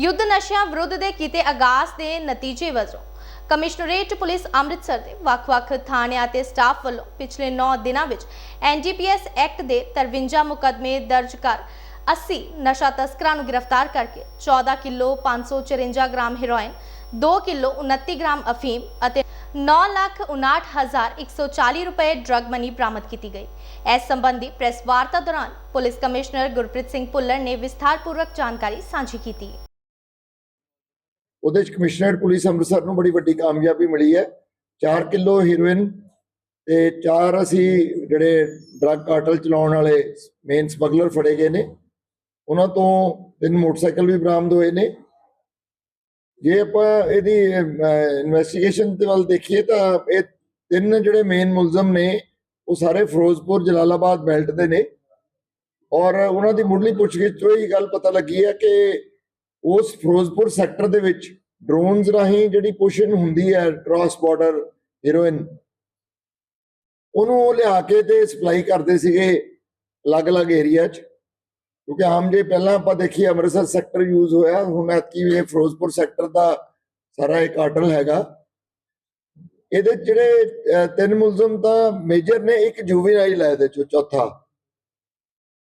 ਯੁੱਧ ਨਸ਼ਿਆਂ ਵਿਰੁੱਧ ਦੇ ਕੀਤੇ ਆਗਾਜ਼ ਦੇ ਨਤੀਜੇ ਵਜੋਂ ਕਮਿਸ਼ਨਰੇਟ ਪੁਲਿਸ ਅੰਮ੍ਰਿਤਸਰ ਦੇ ਵੱਖ-ਵੱਖ ਥਾਣਿਆਂ ਤੇ ਸਟਾਫ ਵੱਲੋਂ ਪਿਛਲੇ 9 ਦਿਨਾਂ ਵਿੱਚ ਐਨਡੀਪੀਐਸ ਐਕਟ ਦੇ 53 ਮੁਕੱਦਮੇ ਦਰਜ ਕਰ 80 ਨਸ਼ਾ ਤਸਕਰਾਂ ਨੂੰ ਗ੍ਰਿਫਤਾਰ ਕਰਕੇ 14 kilo 554 gram heroin 2 kilo 29 gram ਅਫੀਮ ਅਤੇ 9,59,140 ਰੁਪਏ ਡਰਗ ਮਨੀ ਬਰਾਮਦ ਕੀਤੀ ਗਈ। ਇਸ ਸੰਬੰਧੀ ਪ੍ਰੈਸ ਵਾਰਤਾ ਦੌਰਾਨ ਪੁਲਿਸ ਕਮਿਸ਼ਨਰ ਗੁਰਪ੍ਰੀਤ ਸਿੰਘ ਭੁੱਲਰ ਨੇ ਵਿਸਥਾਰਪੂਰਵਕ ਜਾਣਕਾਰੀ ਸਾਂਝੀ ਕੀਤੀ। ਉਹਦੇ ਚ ਕਮਿਸ਼ਨਰੇਟ ਪੁਲਿਸ ਅੰਮ੍ਰਿਤਸਰ ਨੂੰ ਬੜੀ ਵੱਡੀ ਕਾਮਯਾਬੀ ਮਿਲੀ ਹੈ। 4 ਕਿਲੋ ਹੀਰੋਇਨ ਤੇ 4 ਅਸੀਂ ਜਿਹੜੇ ਡਰੱਗ ਕਾਰਟਲ ਚਲਾਉਣ ਵਾਲੇ ਮੇਨ ਸਮਗਲਰ ਫੜੇ ਗਏ ਨੇ। ਉਹਨਾਂ ਤੋਂ ਤਿੰਨ ਮੋਟਰਸਾਈਕਲ ਵੀ ਬਰਾਮਦ ਹੋਏ ਨੇ। ਜੇ ਆਪਾਂ ਇਹਦੀ ਇਨਵੈਸਟੀਗੇਸ਼ਨ ਦੇ ਵੱਲ ਦੇਖੀਏ ਤਾਂ ਇਹ ਤਿੰਨ ਜਿਹੜੇ ਮੇਨ ਮੁਲਜ਼ਮ ਨੇ, ਉਹ ਸਾਰੇ ਫਿਰੋਜ਼ਪੁਰ, ਜਲਾਲਾਬਾਦ ਬੈਲਟ ਦੇ ਨੇ। ਔਰ ਉਹਨਾਂ ਦੀ ਮੁੱਢਲੀ ਪੁੱਛਗਿੱਛ ਤੋਂ ਇਹ ਗੱਲ ਪਤਾ ਲੱਗੀ ਹੈ ਕਿ ਉਸ ਫਿਰੋਜ਼ਪੁਰ ਸੈਕਟਰ ਦੇ ਵਿੱਚ ਡਰੋਨਸ ਰਾਹੀਂ ਜਿਹੜੀ ਪੁਸ਼ਨ ਹੁੰਦੀ ਹੈ ਕ੍ਰਾਸ ਬਾਰਡਰ ਹੀਰੋਇਨ ਉਹਨੂੰ ਉਹ ਲਿਆ ਕੇ ਤੇ ਸਪਲਾਈ ਕਰਦੇ ਸੀਗੇ ਅਲੱਗ-ਅਲੱਗ ਏਰੀਆ 'ਚ। ਕਿਉਂਕਿ ਆਮ ਜੇ ਪਹਿਲਾਂ ਆਪਾਂ ਦੇਖੀਏ ਅੰਮ੍ਰਿਤਸਰ ਸੈਕਟਰ ਯੂਜ਼ ਹੋਇਆ, ਹੁਣ ਐਤਕੀ ਇਹ ਫਿਰੋਜ਼ਪੁਰ ਸੈਕਟਰ ਦਾ ਸਾਰਾ ਇਹ ਕਾਰਟਲ ਹੈਗਾ। ਇਹਦੇ ਜਿਹੜੇ ਤਿੰਨ ਮੁਲਜ਼ਮ ਤਾਂ ਮੇਜਰ ਨੇ, ਇੱਕ ਜੁਵੀਨਾਈਲ ਹੈ ਇਹਦੇ ਚੋਂ ਚੌਥਾ।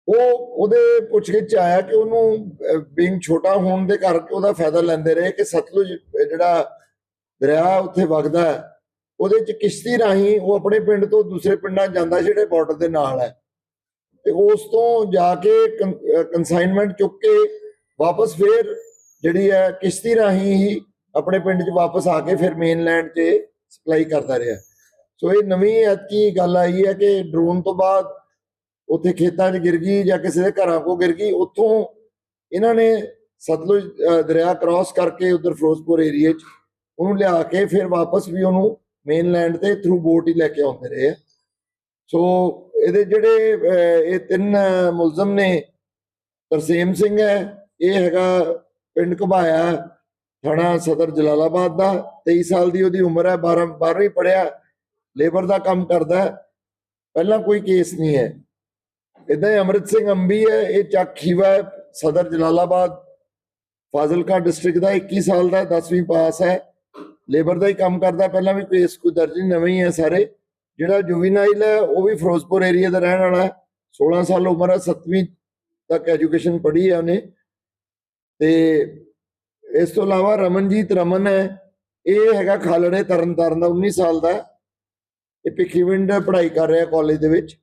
ਉਹ ਉਹਦੇ ਪੁੱਛਗਿੱਛ 'ਚ ਆਇਆ ਕਿ ਉਹਨੂੰ ਬਿੰਗ ਛੋਟਾ ਹੋਣ ਦੇ ਕਰਕੇ ਉਹਦਾ ਫਾਇਦਾ ਲੈਂਦੇ ਰਹੇ ਕਿ ਸਤਲੁਜ ਜਿਹੜਾ ਦਰਿਆ ਉੱਥੇ ਵਗਦਾ ਹੈ, ਉਹਦੇ 'ਚ ਕਿਸ਼ਤੀ ਰਾਹੀਂ ਉਹ ਆਪਣੇ ਪਿੰਡ ਤੋਂ ਦੂਸਰੇ ਪਿੰਡਾਂ ਜਾਂਦਾ ਜਿਹੜੇ ਬਾਰਡਰ ਦੇ ਨਾਲ ਹੈ। ਤੇ ਉਸ ਤੋਂ ਜਾ ਕੇ ਕੰਸਾਈਨਮੈਂਟ ਚੁੱਕ ਕੇ ਵਾਪਸ ਫੇਰ ਜਿਹੜੀ ਹੈ ਕਿਸ਼ਤੀ ਰਾਹੀਂ ਹੀ ਆਪਣੇ ਪਿੰਡ 'ਚ ਵਾਪਸ ਆ ਕੇ ਫਿਰ ਮੇਨਲੈਂਡ 'ਚ ਸਪਲਾਈ ਕਰਦਾ ਰਿਹਾ। ਸੋ ਇਹ ਨਵੀਂ ਐਤਕੀ ਗੱਲ ਆਈ ਹੈ ਕਿ ਡਰੋਨ ਤੋਂ ਬਾਅਦ ਉੱਥੇ ਖੇਤਾਂ 'ਚ ਗਿਰ ਗਈ ਜਾਂ ਕਿਸੇ ਦੇ ਘਰਾਂ ਕੋ ਗਿਰ ਗਈ, ਉੱਥੋਂ ਇਹਨਾਂ ਨੇ ਸਤਲੁਜ ਦਰਿਆ ਕ੍ਰਾਸ ਕਰਕੇ ਉਧਰ ਫਿਰੋਜ਼ਪੁਰ ਏਰੀਏ 'ਚ ਉਹਨੂੰ ਲਿਆ ਕੇ ਫਿਰ ਵਾਪਸ ਵੀ ਉਹਨੂੰ ਮੇਨਲੈਂਡ ਤੇ ਥਰੂ ਬੋਟ ਹੀ ਲੈ ਕੇ ਆਉਂਦੇ ਰਹੇ ਆ। ਸੋ ਇਹਦੇ ਜਿਹੜੇ ਇਹ ਤਿੰਨ ਮੁਲਜ਼ਮ ਨੇ, ਤਰਸੇਮ ਸਿੰਘ ਹੈ, ਇਹ ਹੈਗਾ ਪਿੰਡ ਘਬਾਇਆ, ਥਾਣਾ ਸਦਰ ਜਲਾਲਾਬਾਦ ਦਾ 23 ਸਾਲ ਦੀ ਉਹਦੀ ਉਮਰ ਹੈ 12 12ਵੀਂ ਪੜਿਆ ਲੇਬਰ ਦਾ ਕੰਮ ਕਰਦਾ ਪਹਿਲਾਂ ਕੋਈ ਕੇਸ ਨਹੀਂ ਹੈ ਇਦਾਂ ਹੀ ਅੰਮ੍ਰਿਤ ਸਿੰਘ ਅੰਬੀ ਹੈ ਇਹ ਚੱਕ ਖੀਵਾ ਹੈ, ਸਦਰ ਜਲਾਲਾਬਾਦ ਫਾਜ਼ਿਲਕਾ ਡਿਸਟ੍ਰਿਕਟ ਦਾ 21 ਸਾਲ ਦਾ 10ਵੀਂ ਪਾਸ ਹੈ। ਲੇਬਰ ਦਾ ਹੀ ਕੰਮ ਕਰਦਾ ਪਹਿਲਾਂ ਵੀ ਕੇਸ ਕੋਈ ਦਰਜ ਨਹੀਂ ਨਵੇਂ ਹੀ ਹੈ ਸਾਰੇ। ਜਿਹੜਾ ਜੁਵੀਨਾਈਲ ਹੈ ਉਹ ਵੀ ਫਿਰੋਜ਼ਪੁਰ ਏਰੀਆ ਦਾ ਰਹਿਣ ਵਾਲਾ ਹੈ। 16 ਸਾਲ ਉਮਰ ਹੈ 7ਵੀਂ ਤੱਕ ਐਜੂਕੇਸ਼ਨ ਪੜ੍ਹੀ ਹੈ ਉਹਨੇ। ਤੇ ਇਸ ਤੋਂ ਇਲਾਵਾ ਰਮਨਜੀਤ ਰਮਨ ਹੈ ਇਹ ਹੈਗਾ ਖਾਲੜੇ ਤਰਨਤਾਰਨ ਦਾ 19 ਸਾਲ ਦਾ ਹੈ। ਇਹ ਭਿੱਖੀਵਿੰਡ ਪੜ੍ਹਾਈ ਕਰ ਰਿਹਾ ਕਾਲਜ ਦੇ ਵਿੱਚ।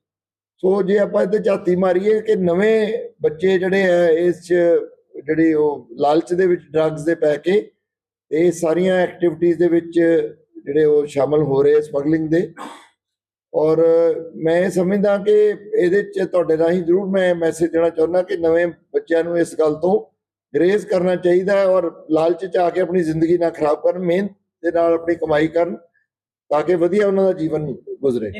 ਸੋ ਜੇ ਆਪਾਂ ਇੱਥੇ ਝਾਤੀ ਮਾਰੀਏ ਕਿ ਨਵੇਂ ਬੱਚੇ ਜਿਹੜੇ ਆ, ਇਸ 'ਚ ਜਿਹੜੇ ਉਹ ਲਾਲਚ ਦੇ ਵਿੱਚ ਡਰੱਗਸ ਦੇ ਪੈ ਕੇ ਇਹ ਸਾਰੀਆਂ ਐਕਟੀਵਿਟੀਜ਼ ਦੇ ਵਿੱਚ ਜਿਹੜੇ ਉਹ ਸ਼ਾਮਲ ਹੋ ਰਹੇ ਸਮਗਲਿੰਗ ਦੇ। ਔਰ ਮੈਂ ਇਹ ਸਮਝਦਾ ਕਿ ਇਹਦੇ 'ਚ ਤੁਹਾਡੇ ਰਾਹੀਂ ਜ਼ਰੂਰ ਮੈਂ ਮੈਸੇਜ ਦੇਣਾ ਚਾਹੁੰਦਾ ਕਿ ਨਵੇਂ ਬੱਚਿਆਂ ਨੂੰ ਇਸ ਗੱਲ ਤੋਂ ਗਰੇਜ਼ ਕਰਨਾ ਚਾਹੀਦਾ ਹੈ ਔਰ ਲਾਲਚ 'ਚ ਆ ਕੇ ਆਪਣੀ ਜ਼ਿੰਦਗੀ ਨਾ ਖਰਾਬ ਕਰਨ, ਮਿਹਨਤ ਦੇ ਨਾਲ ਆਪਣੀ ਕਮਾਈ ਕਰਨ, ਤਾਂ ਕਿ ਵਧੀਆ ਉਹਨਾਂ ਦਾ ਜੀਵਨ ਗੁਜ਼ਰੇ।